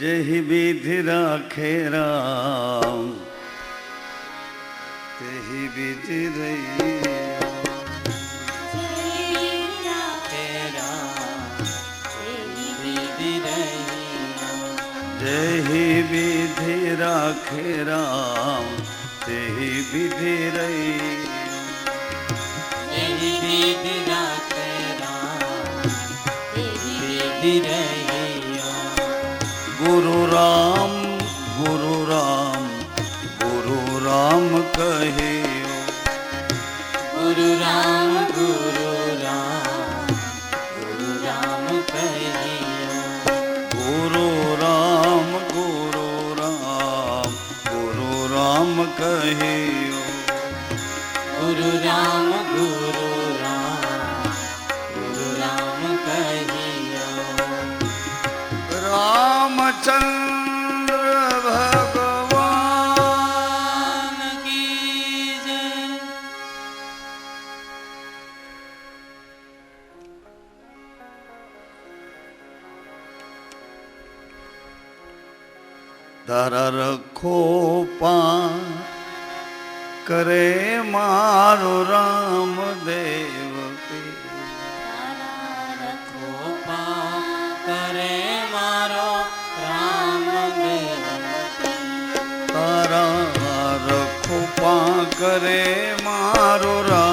જેહી વિધિ રાખે રામ તેહી વિધિ રહી જેહી વિધિ રાખે રામ તેહી વિધિ રહી ગુરુ રામ ગુરુ રામ ગુરુ રામ કહે. ગુરુ રામ ગુરુ રામ ગુરુ રામ કહિયો ગુરુ રામ ગુરુ રામ ગુરુ રામ કહ્યો ગુરુ રામ ગુરુ કરે મારો રામદેવ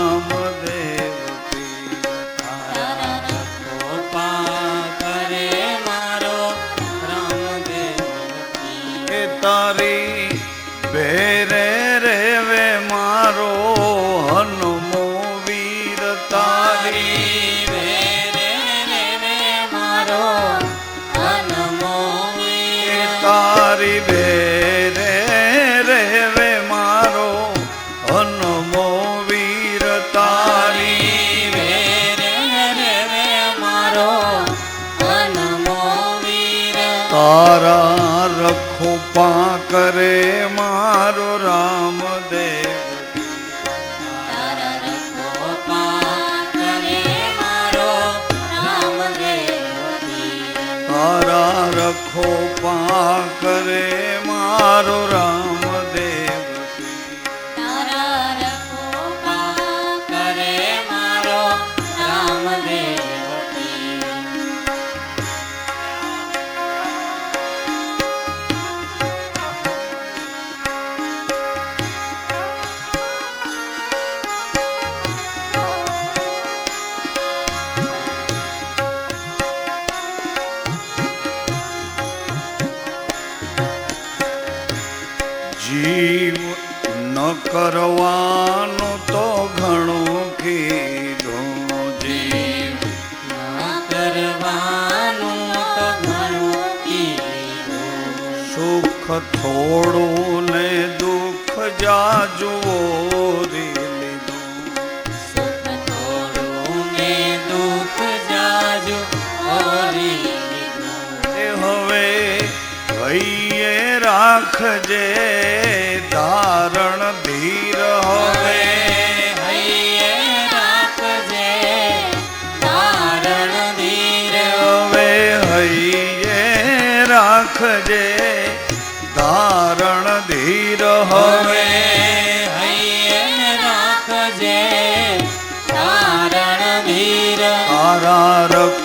કરે મારો રામદેવ તારા રખો પા કરે મારો રામદેવ ન કરવાનું તો ઘણું કીધું જીવ. કરવાનું તો ઘણું કીધું સુખ થોડું ને દુઃખ જાજુઓ રે હવે ભૈયે રાખજે ધારણ ધીર હવે. રાખજે ધારણ ધીર હવે. રાખજે ધારણ ધીર હવે.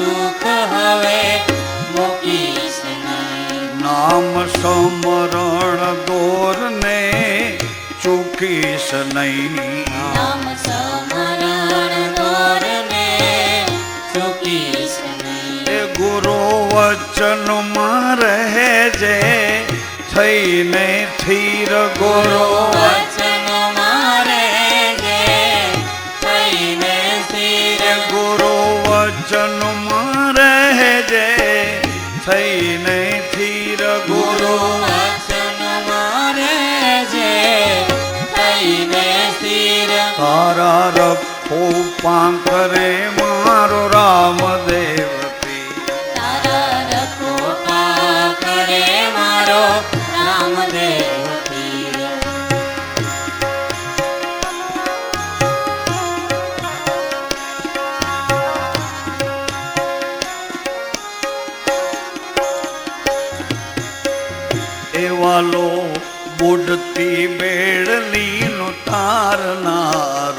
સુખ હવે મૂકીશ નામ સમરણ દોરને ચૂકીશ નહીં. નામ સમરણ દોરને ચૂકીશ નહીં. ગુરુ વચનમાં રહેજે થઈને થીર ગુરુ. પાંકરે મારો રામ દેવતી તારા રખો પા કરે મારો રામદેવ પીર એવાલો બુડતી બેડલીનો તારનારો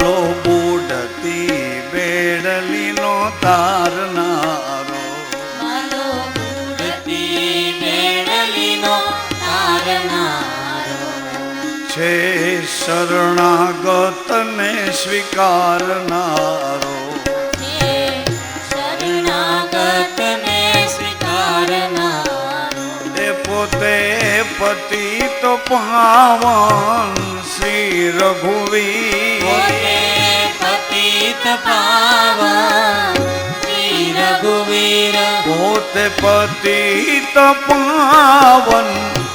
વાલો બુડતી બેડલીનો તારનારો વાલો બુડતી બેડલીનો તારનારો છે શરણાગતને સ્વીકારનારો. એ પોતે પતિત પાવન શ્રી રઘુવીર. પોતે પતિત પાવન શ્રી રઘુવીર પોતે પતિત પાવન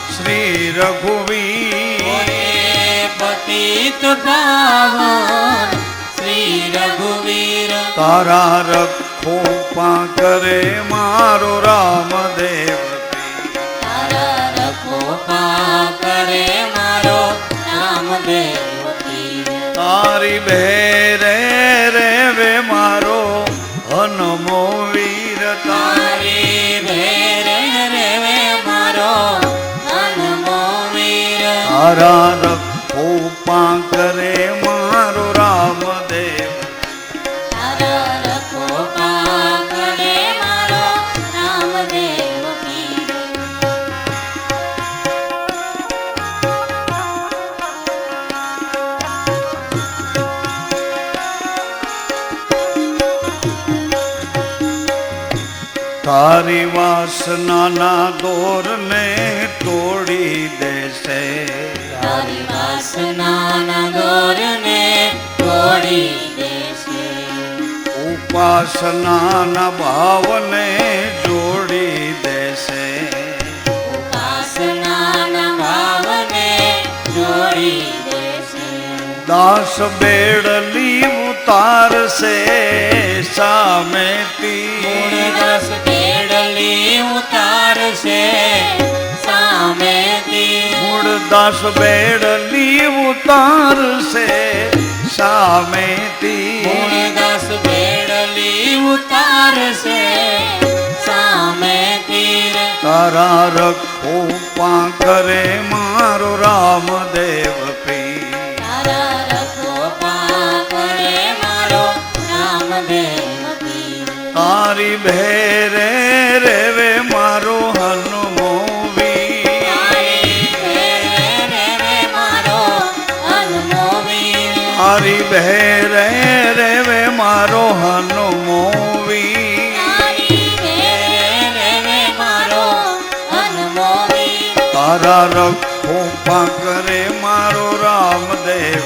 શ્રી રઘુવીર પોતે પતિત પાવન શ્રી રઘુવીર તારા રખો પાકરે મારો રામદેવ પીર. તારા રખો પા કરે મારો રામદેવ રે રેવે મારો અનમો વીર તારી તારી રે વે મારો અનમો વીર. તારા રખો પાકરે તારી વાસનાના દોરને તોડી દેશે. તારી વાસનાના દોરને તોડી દેશે. ઉપાસનાના ભાવને જોડી દેશે. ઉપાસનાના ભાવને જોડી દેશે. દાસ બેડલી ઉતારશે સામેથી. દાસ ઉતારશે સામેથી. મૂળદાસ બેડલી ઉતારશે સામેથી. મૂળદાસ પેડલી ઉતારશે સામેથી તારા રખો પાંકરે મારો રામદેવ પીર તારા રખો પા કરે મારો રામદેવ તારી ભેરે રેવે મારો તારી રે રેવે મારો હનુમો વીર તારી રખો પાંકરે મારો રામદેવ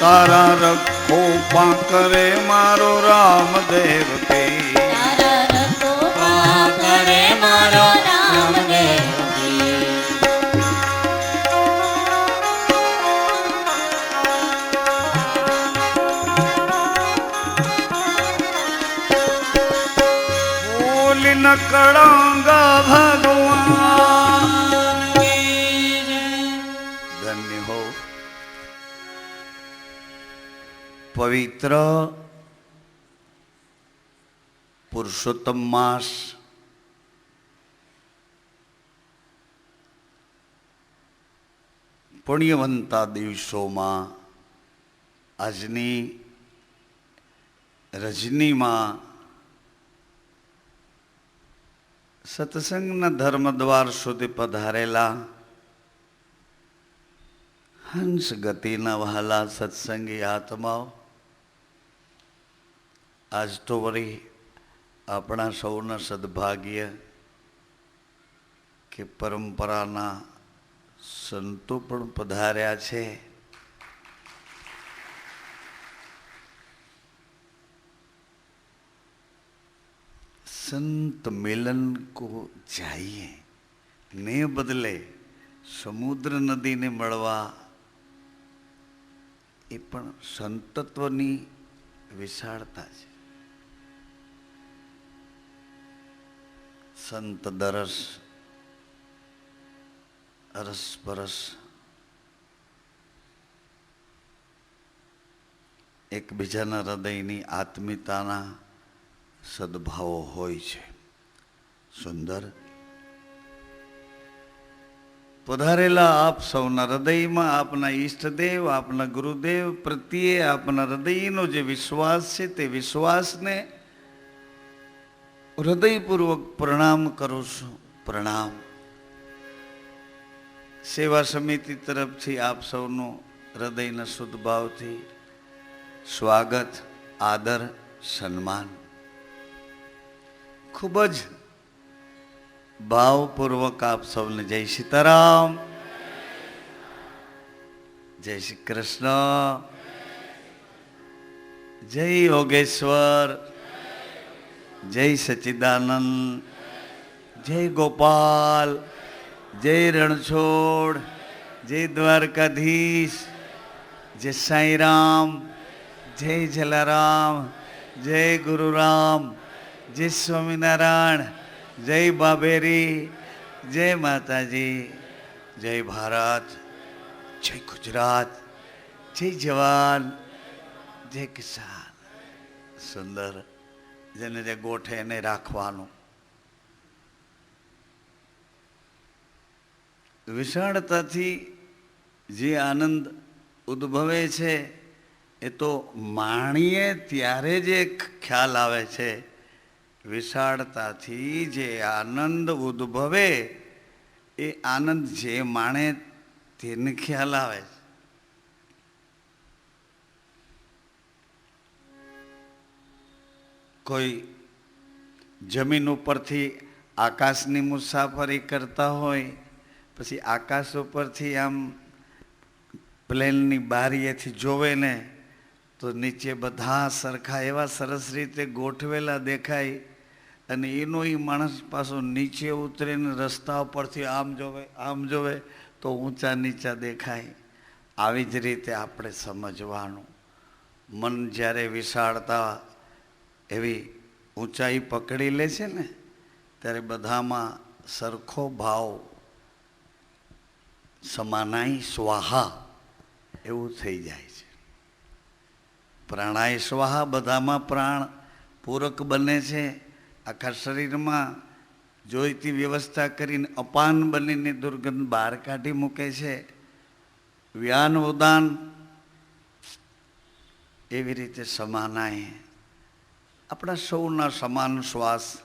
તારા રખો પા કરે મારો રામદેવ પીર તારા રખો પાંકરે મારો રામદેવ કળંગા ભગવાન ધન્ય હો પવિત્ર પુરુષોત્તમ માસ પુણ્યવંતા દિવસોમાં આજની રજનીમાં સત્સંગના ધર્મદ્વાર સુધી પધારેલા હંસ ગતિના વહાલા સત્સંગી આત્માઓ, આજ તો વળી આપણા સૌના સદભાગ્ય કે પરંપરાના સંતો પણ પધાર્યા છે. સંત મિલન કો જાઈએ ને બદલે સમુદ્ર નદીને મળવા એ પણ સંતત્વની વિશાળતા છે સંત દરસ અરસપરસ એકબીજાના હૃદયની આત્મીયતાના સદભાવો હોય છે. સુંદર. પધારેલા આપ સૌના હૃદયમાં, આપના ઈષ્ટદેવ, આપના ગુરુદેવ પ્રત્યે આપના હૃદયનો જે વિશ્વાસ છે તે વિશ્વાસને હૃદયપૂર્વક પ્રણામ કરું છું. પ્રણામ. સેવા સમિતિ તરફથી આપ સૌનું હૃદયના શુદ્ધ ભાવથી સ્વાગત, આદર, સન્માન. ખૂબ જ ભાવપૂર્વક આપ સૌને જય સીતારામ. જય શ્રી કૃષ્ણ. જય યોગેશ્વર. જય સચિદાનંદ. જય ગોપાલ. જય રણછોડ. જય દ્વારકાધીશ. જય સાંઈરામ જય જલારામ. જય ગુરુરામ. જય સ્વામિનારાયણ, જય બાબેરી, જય માતાજી, જય ભારત, જય ગુજરાત, જય જવાન, જય કિસાન. સુંદર, જેને જે ગોઠે એને રાખવાનું. વિશાળતાથી જે આનંદ ઉદ્ભવે છે, એ તો માણીએ ત્યારે જે ખ્યાલ આવે છે. વિશાળતાથી જે આનંદ ઉદ્ભવે, એ આનંદ જે માણે તેને ખ્યાલ આવે કોઈ જમીન ઉપરથી આકાશની મુસાફરી કરતા હોય, પછી આકાશ ઉપરથી આમ પ્લેનની બારીએથી જોવે ને, તો નીચે બધા સરખા એવા સરસ રીતે ગોઠવેલા દેખાય અને એનો એ માણસ પાછો નીચે ઉતરીને રસ્તા ઉપરથી આમ જોવે આમ જોવે, તો ઊંચા નીચા દેખાય. આવી જ રીતે આપણે સમજવાનું. મન જ્યારે વિશાળતા એવી ઊંચાઈ પકડી લે છે ને, ત્યારે બધામાં સરખો ભાવ, સમાનાય સ્વાહા એવું થઈ જાય છે. પ્રાણાય સ્વાહા બધામાં પ્રાણ પૂરક બને છે આખા શરીરમાં જોઈતી વ્યવસ્થા કરીને અપાન બનીને દુર્ગંધ બહાર કાઢી મૂકે છે. વ્યાન ઉદાન એવી રીતે સમાનાય આપણા સૌના સમાન શ્વાસ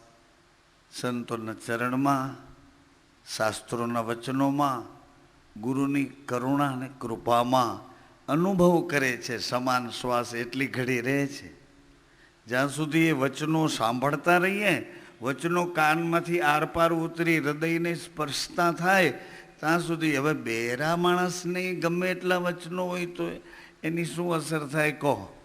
સંતોના ચરણમાં, શાસ્ત્રોના વચનોમાં, ગુરુની કરુણા અને કૃપામાં અનુભવ કરે છે. સમાન શ્વાસ એટલી ઘડી રહે છે. જ્યાં સુધી એ વચનો સાંભળતા રહીએ, વચનો કાનમાંથી આરપાર ઉતરી હૃદયને સ્પર્શતા થાય, ત્યાં સુધી હવે બેરા માણસને ગમે એટલા વચનો હોય તો એની શું અસર થાય કહો?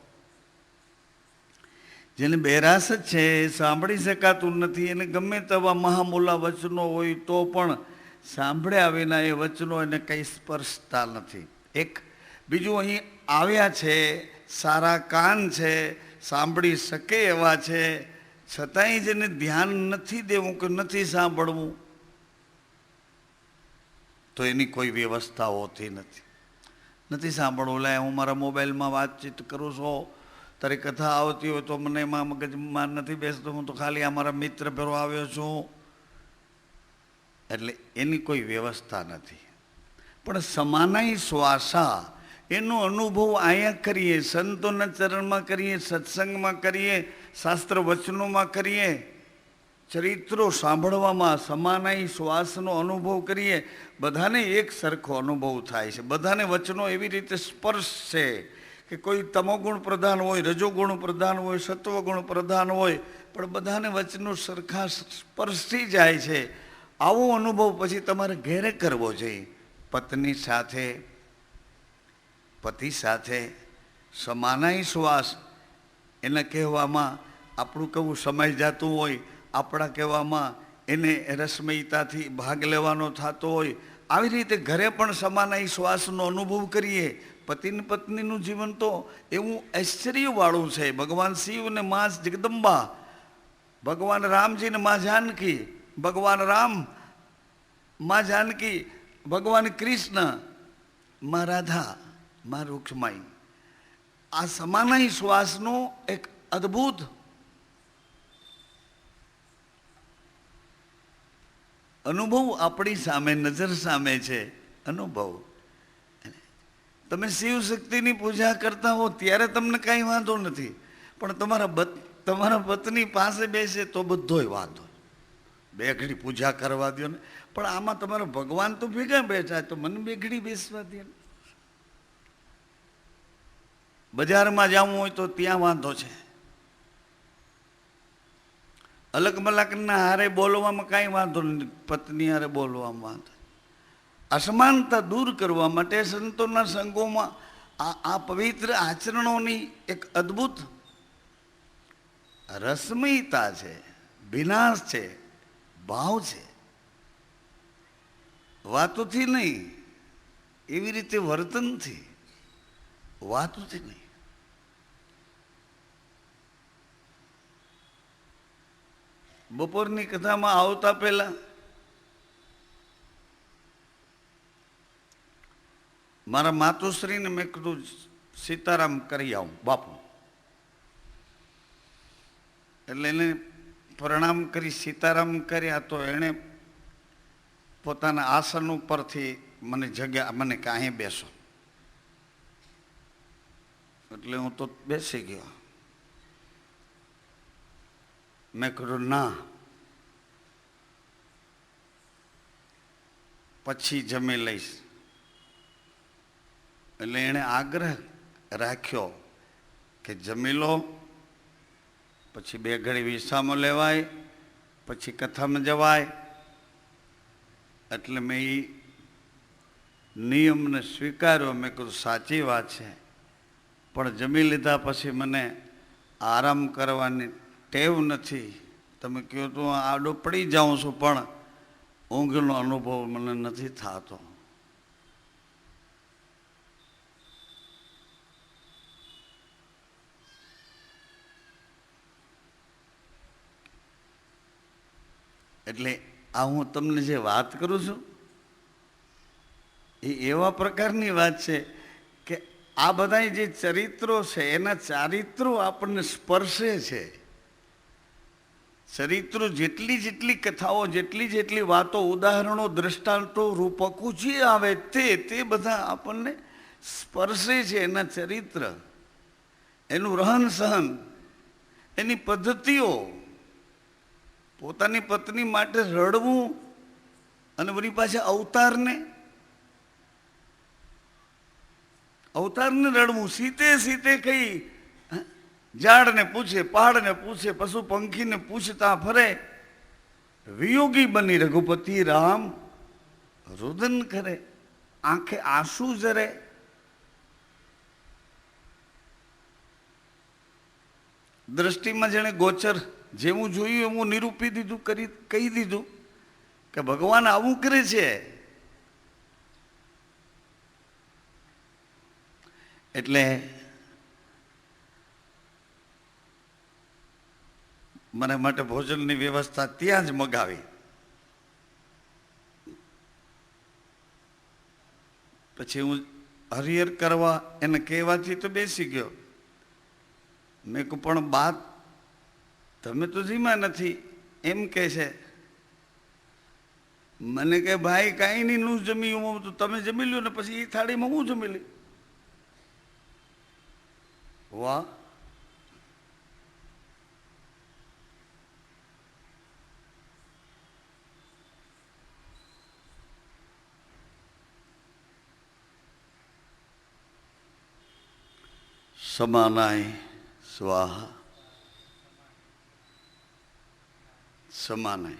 જેને બેરાશ જ છે, એ સાંભળી શકાતું નથી, એને ગમે તેવા મહામોલા વચનો હોય તો પણ સાંભળ્યા વિના એ વચનો એને કંઈ સ્પર્શતા નથી. એક, બીજું અહીં આવ્યા છે, સારા કાન છે સાંભળી શકે એવા છે, છતાંય જેને ધ્યાન નથી દેવું કે નથી સાંભળવું. તો એની કોઈ વ્યવસ્થા હોતી નથી. નથી સાંભળવું, લે, હું મારા મોબાઈલમાં વાતચીત કરું છું, તારી કથા આવતી હોય તો મને એમાં મગજમાં નથી બેસતો, હું તો ખાલી અમારા મિત્ર ભેરો આવ્યો છું. એટલે એની કોઈ વ્યવસ્થા નથી. પણ સમાનાય શ્વાસા એનો અનુભવ અહીંયા કરીએ, સંતોના ચરણમાં કરીએ, સત્સંગમાં કરીએ, શાસ્ત્ર વચનોમાં કરીએ, ચરિત્રો સાંભળવામાં સમાનાય શ્વાસનો અનુભવ કરીએ, બધાને એક સરખો અનુભવ થાય છે. બધાને વચનો એવી રીતે સ્પર્શ છે કે કોઈ તમોગુણ પ્રધાન હોય, રજોગુણ પ્રધાન હોય, સત્વગુણ પ્રધાન હોય, પણ બધાને વચનો સરખા સ્પર્શી જાય છે. આવો અનુભવ પછી તમારે ઘેરે કરવો જોઈએ. પત્ની સાથે પતિ સાથે સમાનાય શ્વાસ. એને કહેવામાં આપણું કેવું સમય જતું હોય, આપણા કહેવામાં એને રસમયતાથી ભાગ લેવાનો થતો હોય. આવી રીતે ઘરે પણ સમાનાય શ્વાસનો અનુભવ કરીએ. પતિને પત્નીનું જીવન તો એવું ઐશ્વર્યવાળું છે. ભગવાન શિવ ને મા જગદંબા, ભગવાન રામજી ને મા જાનકી, ભગવાન રામ, મા જાનકી, ભગવાન કૃષ્ણ, મા રાધા. મા રૂક્ષમાઈ આ સમાનાય શ્વાસનો એક અદ્ભુત અનુભવ આપણી સામે, નજર સામે છે, અનુભવ. તમે શિવ શક્તિની પૂજા કરતા હો ત્યારે તમને કાંઈ વાંધો નથી. પણ તમારા તમારા પત્ની પાસે બેસે તો બધોય વાંધો. બે ઘડી પૂજા કરવા દો ને. પણ આમાં તમારા ભગવાન તો ભેગા બેઠા, તો મને બે ઘડી બેસવા દે ને. બજારમાં જવું હોય તો ત્યાં વાંધો છે. અલગ મલકના હારે બોલવામાં કાંઈ વાંધો નથી, પત્ની હારે બોલવામાં વાંધો અસમાનતા દૂર કરવા માટે સંતોના સંઘોમાં આ આ પવિત્ર આચરણોની એક અદ્ભુત રસમયતા છે, વિનાશ છે, ભાવ છે. વાતોથી નહીં, એવી રીતે વર્તનથી, વાતોથી નહીં. બપોરની કથામાં આવતા પહેલા મારા માતુશ્રીને મેં કીધું, સીતારામ કરી આવું, બાપુ. એટલે એને પ્રણામ કરી, સીતારામ કર્યા તો એણે પોતાના આસન ઉપરથી મને જગ્યા, મને કાંઈ બેસો. એટલે હું તો બેસી ગયો. મેં કીધું, ના. પછી જમી લઈશ. એટલે એણે આગ્રહ રાખ્યો કે જમી લો, પછી બે ઘડી વિસામો લેવાય, પછી કથામાં જવાય. એટલે મેં એ નિયમને સ્વીકાર્યો. મેં કીધું, સાચી વાત છે. પણ જમી લીધા પછી મને આરામ કરવાની ટેવ નથી. તમે કહો તો આડો પડી જાઉં છું, પણ ઊંઘનો અનુભવ મને નથી થતો. એટલે આ હું તમને જે વાત કરું છું, એ એવા પ્રકારની વાત છે કે આ બધા જે ચરિત્રો છે, એના ચારિત્રો આપણને સ્પર્શે છે. ચરિત્રો જેટલી જેટલી કથાઓ, જેટલી જેટલી વાતો, ઉદાહરણો, દ્રષ્ટાંતો, રૂપકો જે આવે તે તે બધા આપણને સ્પર્શે છે એના ચરિત્ર. એનું રહન સહન, એની પદ્ધતિઓ, પોતાની પત્ની માટે રડવું અને વળી પાછા અવતારને અવતારને રડવું. સીતે સીતે કઈ ઝાડને પૂછે પહાડને પૂછે, પશુ પંખીને પૂછતા ફરે. વિયોગી બની રઘુપતિ રામ રુદન કરે, આંખે આંસુ જરે દ્રષ્ટિમાં જેણે ગોચર જેવું જોયું એવું નિરૂપી દીધું, કરી, કહી દીધું કે ભગવાન આવું કરે છે. એટલે મને માટે ભોજનની વ્યવસ્થા ત્યાં જ મગાવી. પછી હું હરિયર કરવા એને કહેવાથી તો બેસી ગયો. મેં કહું પણ બાત તમે તો ધીમા નથી. એમ કે છે. મને કે ભાઈ, કાંઈ નહીં, નું જમી હું, તો તમે જમી લ્યો ને, પછી એ થાળીમાં હું જમી લઈ વાહ. સમાનાય સ્વાહા સમાનાય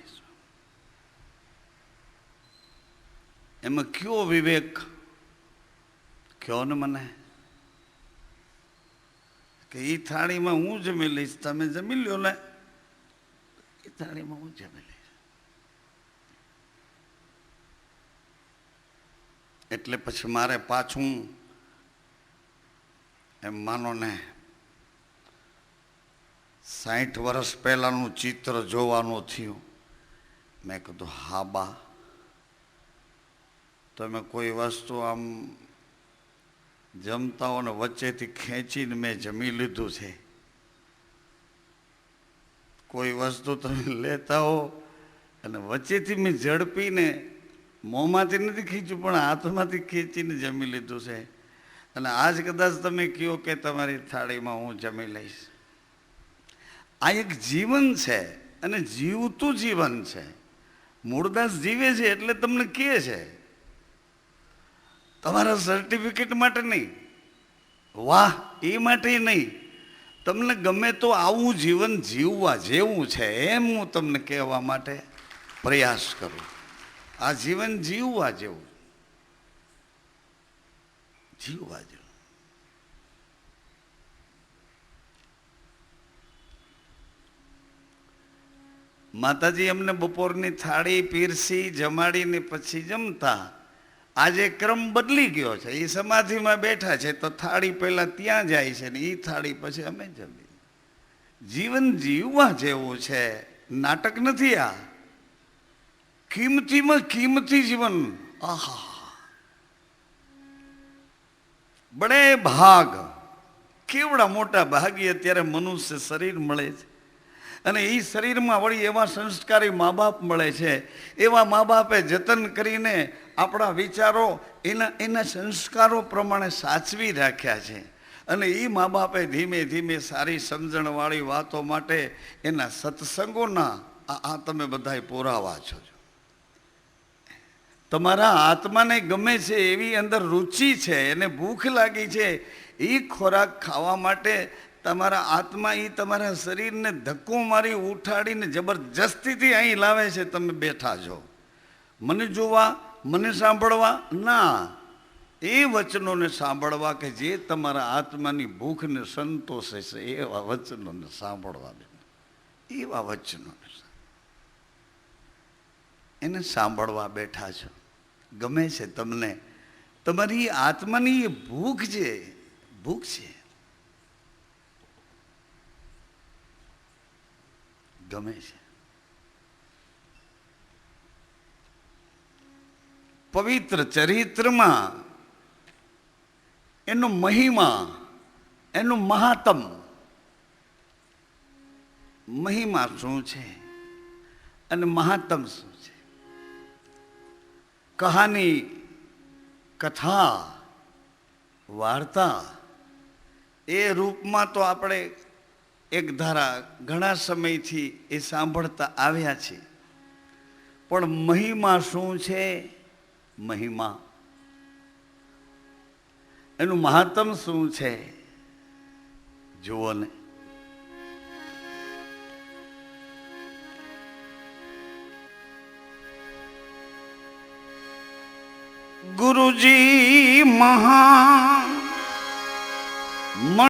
એમાં કયો વિવેક? કયો ને મને? કે એ થાળીમાં હું જમી લઈશ? તમે જમી લ્યો ને. એ થાળીમાં હું જમી લઈશ. એટલે પછી મારે પાછું એમ માનો ને સાઠ વર્ષ પહેલાંનું ચિત્ર જોવાનું થયું. મેં કીધું, હા બા, તમે કોઈ વસ્તુ આમ જમતા હો ને વચ્ચેથી ખેંચીને મેં જમી લીધું છે. કોઈ વસ્તુ તમે લેતા હો અને વચ્ચેથી મેં ઝડપીને મોંમાંથી નથી ખીચ્યું, પણ હાથમાંથી ખેંચીને જમી લીધું છે. અને આજ કદાચ તમે કહો કે તમારી થાળીમાં હું જમી લઈશ. આ એક જીવન છે અને જીવતું જીવન છે. મૂળદાસ જીવે છે એટલે તમને કહે છે. તમારા સર્ટિફિકેટ માટે નહીં. વાહ, એ માટે નહીં. તમને ગમે તો આવું જીવન જીવવા જેવું છે એમ હું તમને કહેવા માટે પ્રયાસ કરું. આ જીવન જીવવા જેવું જીવવા જેવું માતાજી અમને બપોરની થાળી પીરસી, જમાડીને પછી જમતા. આજે ક્રમ બદલી ગયો છે. એ સમાધિમાં બેઠા છે તો થાળી પહેલાં ત્યાં જાય છે ને એ થાળી પછી અમે જમી જીવન જીવવા જેવું છે. નાટક નથી આ. કિંમતીમાં કિંમતી જીવન. આહા. બડે ભાગ. કેવડા મોટા ભાગી અત્યારે મનુષ્ય શરીર મળે છે. અને એ શરીરમાં વળી એવા સંસ્કારી મા બાપ મળે છે. એવા મા બાપે જતન કરીને આપણા વિચારો એના એના સંસ્કારો પ્રમાણે સાચવી રાખ્યા છે. અને એ મા બાપે ધીમે ધીમે સારી સમજણવાળી વાતો માટે એના સત્સંગોના આ તમે બધાય પુરાવા છો. તમારા આત્માને ગમે છે એવી અંદર રુચિ છે, એને ભૂખ લાગી છે, એ ખોરાક ખાવા માટે તમારા આત્મા એ તમારા શરીરને ધક્કો મારી ઉઠાડીને જબરજસ્તીથી અહીં લાવે છે, તમે બેઠા છો. મને જોવા, મને સાંભળવા, ના. એ વચનોને સાંભળવા કે જે તમારા આત્માની ભૂખને સંતોષે છે, એવા વચનોને સાંભળવા એવા વચનોને એને સાંભળવા બેઠા છો. ગમે છે તમને. તમારી આત્માની ભૂખ છે ભૂખ છે. ગમે છે. પવિત્ર ચરિત્રમાં એનો મહિમા, એનું મહાત્મ, મહિમા શું છે? અને મહાત્મ શું? કહાની, કથા, વાર્તા, એ રૂપમાં તો આપણે એક ધારા ઘણા સમયથી એ સાંભળતા આવ્યા છે પણ મહિમા શું છે? મહિમા. એનું મહાત્મ શું છે? જુઓ ને. ગુરુજી મહા